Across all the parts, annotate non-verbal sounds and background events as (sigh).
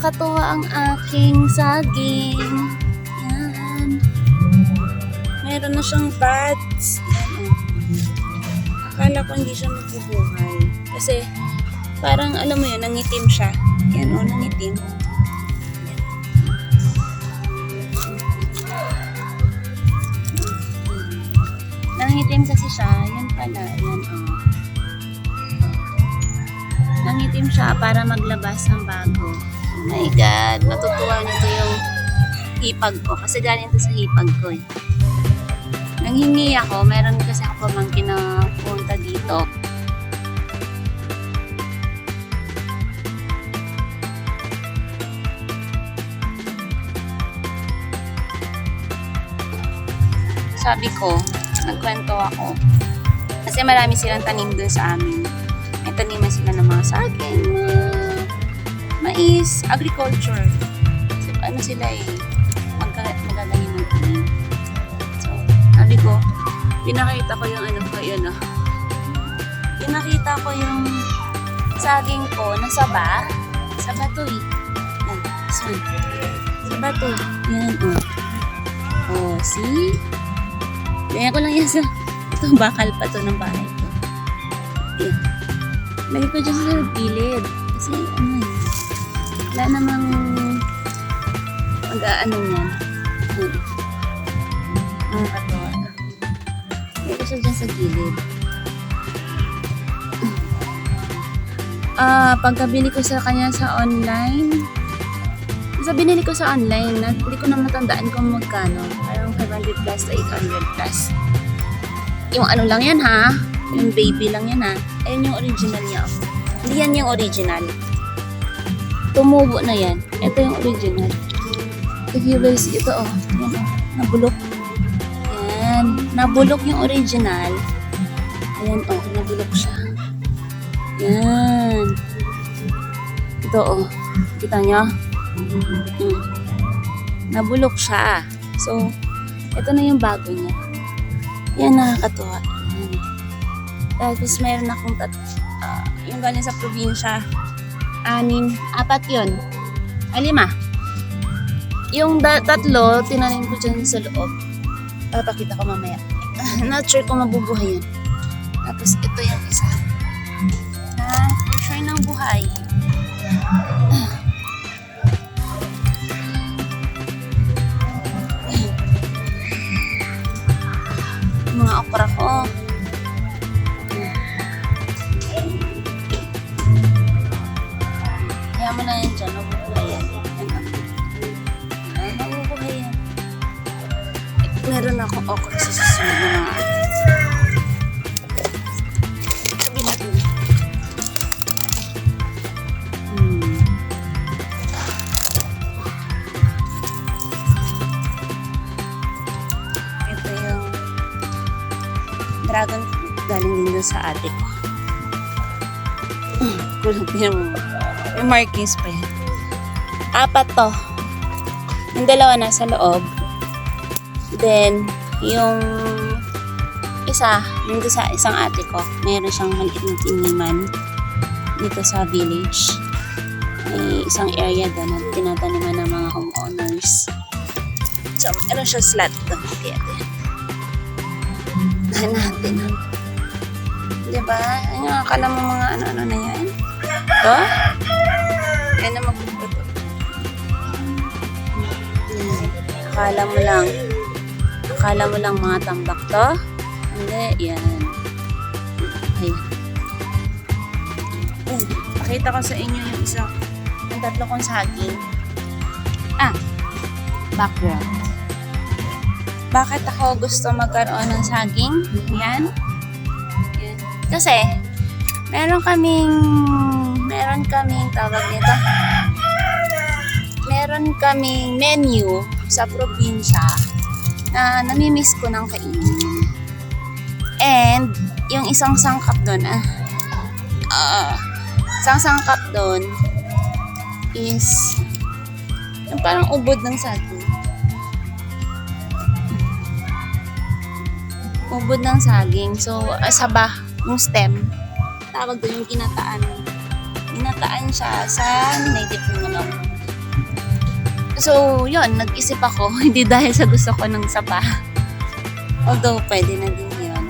nakakatuwa ang aking saging. Yan. Meron na siyang buds. Yan. Akala ko hindi siya magbubuhay. Kasi, parang, alam mo yun, nangitim siya. Yan, oh, nangitim. Nangitim kasi siya. Yan pala. Yan, oh. Nangitim siya para maglabas ng bago. My God. Matutuwa nito yung hipag ko. Kasi galing ito sa hipag ko eh. Nanghingi ako. Meron kasi ako pamangkin na punta dito. Sabi ko, nagkwento ako. Kasi marami silang tanim doon sa amin. May taniman sila ng mga saging, mga mais, agriculture. Kasi ano sila eh, magka, magagaling ng tanim. So, sabi ko, pinakita ko yung ano ko, yun ah. Pinakita ko yung saging ko na saba. Saba to eh. Yan, this one. Saba to. Yan, oh. Oh, see? Ganyan ko lang yan sa... Ito, bakal pa to ng bahay ko. Yan. Lagi ko dyan sa gilid. Kasi, ano. Wala namang... Mag-aano yan. Yan. Ang katawa. Ko siya dyan sa gilid. Ah, pagkabili ko sa kanya sa online, sa binili ko sa online, na, hindi ko na matandaan kung magkano. Parang 500 plus to 800 plus. Yung ano lang yan ha, yung baby lang yan ha. Ayun yung original niya. Hindi yan yung original. Tumubo na yan. Ito yung original. If you will see, ito oh. Yan oh. Nabulok. Yan. Nabulok yung original. Ayan oh, nabulok siya. Yan. Ito oh. Kita niyo? Mm. Nabulok siya. So, ito na yung bago niya. Yan, nakakatuwa. Yan. Tapos, meron akong tat... ah, yung galing sa probinsya. Anin. Apat yun. Ah, lima. Yung da- tatlo, tinanim ko dyan sa loob. Papakita ko mamaya. (laughs) Not sure kung mabubuhay yun. Tapos, ito yung isa. Na, for sure ng buhay. Yung Meron ako okra sa susunod na mga Sabi natin. Hmm. Ito yung dragon fruit galing din doon sa ate ko. (clears throat) Kulang mo. May markings pa yan. Apat to. Yung dalawa nasa loob. Then, yung isa, yung doon sa isang ate ko, meron siyang maliit na tiniman dito sa village. May isang area doon na tinataniman ng mga homeowners. So, meron siya slot doon. Kaya, Tahan natin. Diba? Ano, akala mo mga ano-ano na yan? Ito? Yan na magpuputo. Akala mo lang. Akala mo lang mga tambak to? Hindi, yan. Ayan. Pakita ko sa inyo yung isang, yung tatlo kong saging. Ah, background. Bakit ako gusto magkaroon ng saging? Yan. Yan. Kasi, meron kaming, meron kaming tawag nito. Meron kaming menu sa probinsya na namimiss ko ng kainin. And, yung isang sangkap doon, ah, ah, isang sangkap doon is yung parang ubod ng saging. ubod ng saging. So, uh, saba, yung stem. Tawag doon yung ginataan. Ginataan siya sa native ng ano, So, yun, nag-isip ako, (laughs) hindi dahil sa gusto ko ng sapa. Although, pwede na din yun.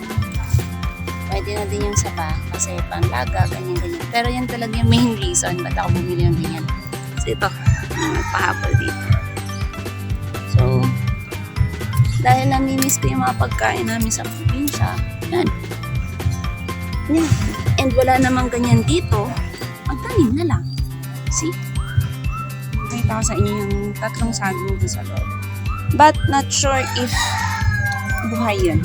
Pwede na din yung sapa kasi panlaga, ganyan-ganyan. Pero yan talaga yung main reason ba't ako bumili ng ganyan. So, ito, nagpahapol dito. So, dahil namimiss ko yung mga pagkain namin sa probinsya, yan. Yan. And wala namang ganyan dito, magtanim na lang. See? Nakita ko sa inyo yung tatlong saging sa loob. But not sure if buhay yun.